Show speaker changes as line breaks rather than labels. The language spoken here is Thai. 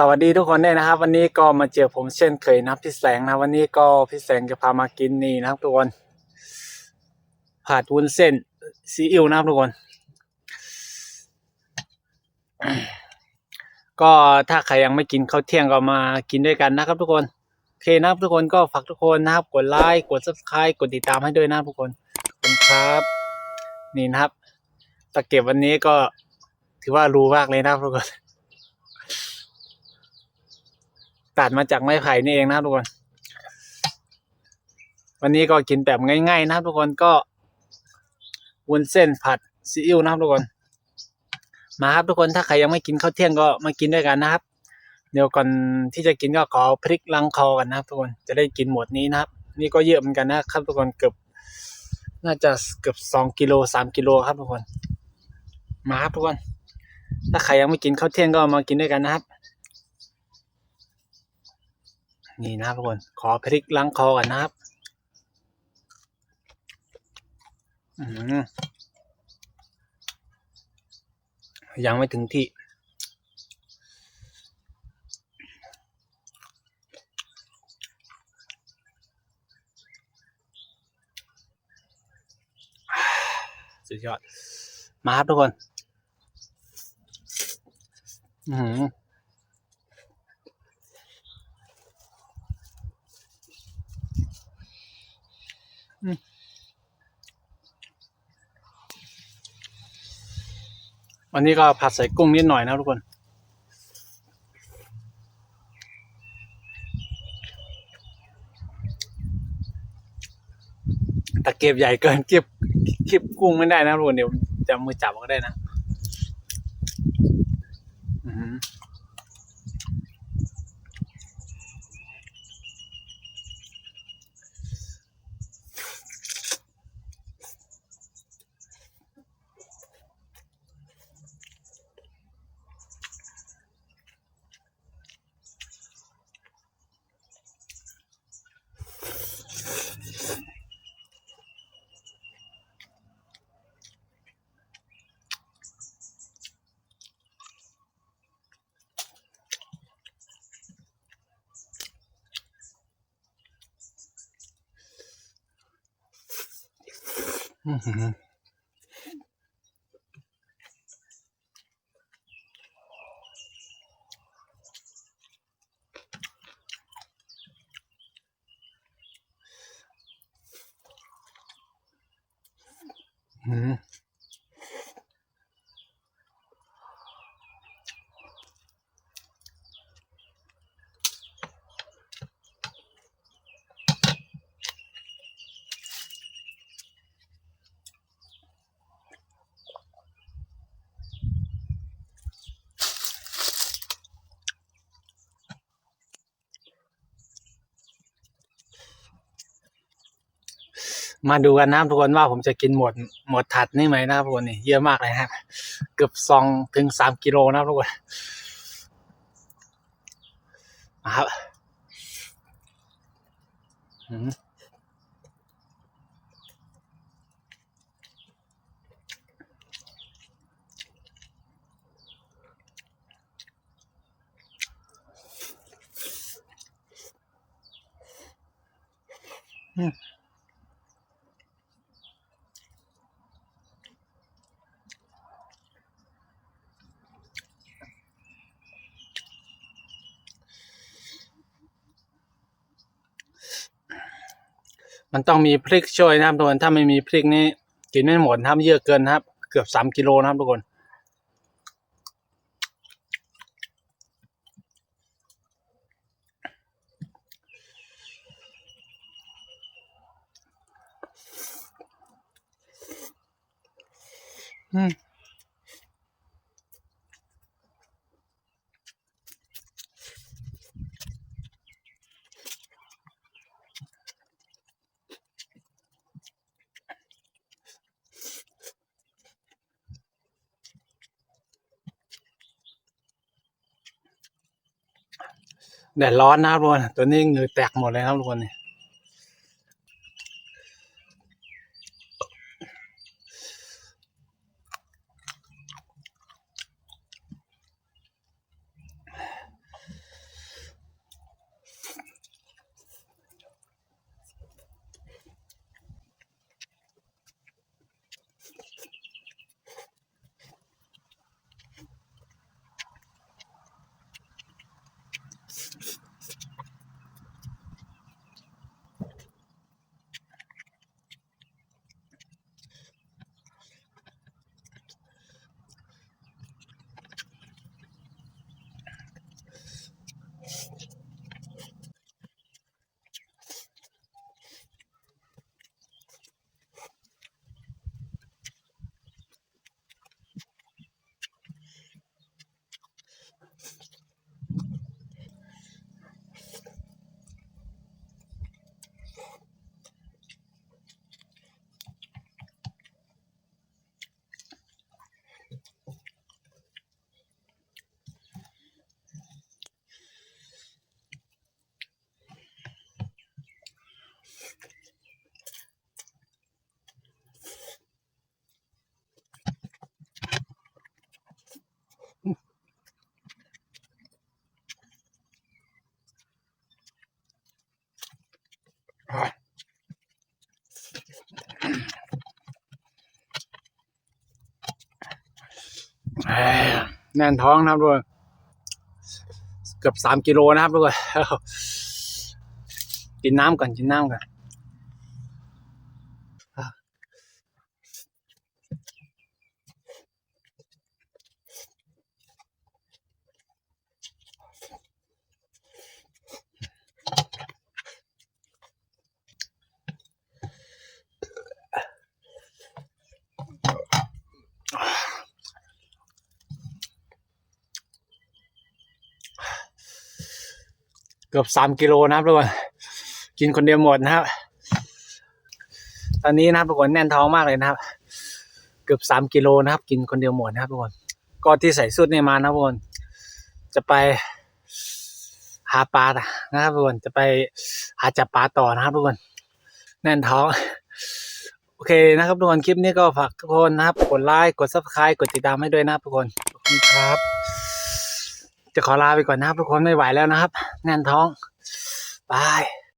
สวัสดีทุกคนด้วยนะครับ วันนี้ก็มาเจอผมเช่นเคยนะพี่แสงนะ วันนี้ก็พี่แสงจะพามากินนี่นะครับทุกคนผัดวุ้นเส้นซีอิ๊วนะครับทุกคน ก็ถ้าใครยังไม่กินข้าวเที่ยงก็มากินด้วยกันนะครับ ทุกคนโอเคนะครับทุกคนก็ฝากทุกคนนะครับ กดไลค์กด subscribe กดติดตามให้ด้วยนะทุกคนขอบคุณครับ นี่นะครับตะเก็บวันนี้ก็ถือว่ารู้มากเลยนะครับทุกคน ตัดมาจากไม้ไผ่นี่เองนะทุกคน วันนี้ก็กินแบบง่ายๆนะครับทุกคนก็วุ้นเส้นผัดซีอิ๊วนะครับทุกคน มาครับทุกคนถ้าใครยังไม่กินข้าวเที่ยงก็มากินด้วยกันนะครับ เดี๋ยวก่อนที่จะกินก็ขอพริกลังคอกันนะครับทุกคนจะได้กินหมดนี้นะครับ นี่ก็เยอะเหมือนกันนะครับทุกคนเกือบน่าจะเกือบสองกิโลสามกิโลครับทุกคน มาครับทุกคน ถ้าใครยังไม่กินข้าวเที่ยงก็มากินด้วยกันนะครับ นี่นะทุกคน ขอพริกล้างคอก่อนนะครับอืมยังไม่ถึงที่ สุดยอด มาครับทุกคน อืม วันนี้ก็ผัดใส่กุ้งนิดหน่อยนะทุกคนตะเกียบใหญ่เกินเก็บเก็บกุ้งไม่ได้นะทุกคนเดี๋ยวจะมือจับก็ได้นะ อือ หืออื้ มาดูกันนะครับทุกคนว่าผมจะกินหมดหมดถัดนี่ไหมนะครับทุกคนนี่เยอะมากเลยนะครับเกือบสองถึงสามกิโลนะครับทุกคนมาครับอืม มันต้องมีพริกช่วยนะครับทุกคนถ้าไม่มีพริกนี่กินไม่หมดนะครับเยอะเกินนะครับ เกือบสามกิโลนะครับทุกคนอืม แดดร้อนนะครับทุกคนตัวนี้เหงื่อแตกหมดเลยครับทุกคนเนี่ย แน่นท้องนะครับทุกคนเกือบสามกิโลนะครับทุกคนกินน้ำก่อนกินน้ำก่อน กือบสามกิโลนะครับทุกคนกินคนเดียวหมดนะครับ ตอนนี้นะครับทุกคนแน่นท้องมากเลยนะครับ เกือบสามกิโลนะครับ กินคนเดียวหมดนะครับทุกคนก็ที่ใส่สุดเนี่ยมานะทุกคนจะไปหาปลานะครับทุกคนจะไปหาจับปลาต่อนะครับทุกคนแน่นท้องโอเคนะครับทุกคนคลิปนี้ก็ฝากทุกคนนะครับ กดไลค์กดซับสไครต์กดติดตามให้ด้วยนะครับทุกคนขอบคุณครับ จะขอลาไปก่อนนะครับทุกคนไม่ไหวแล้วนะครับ แน่นท้องบาย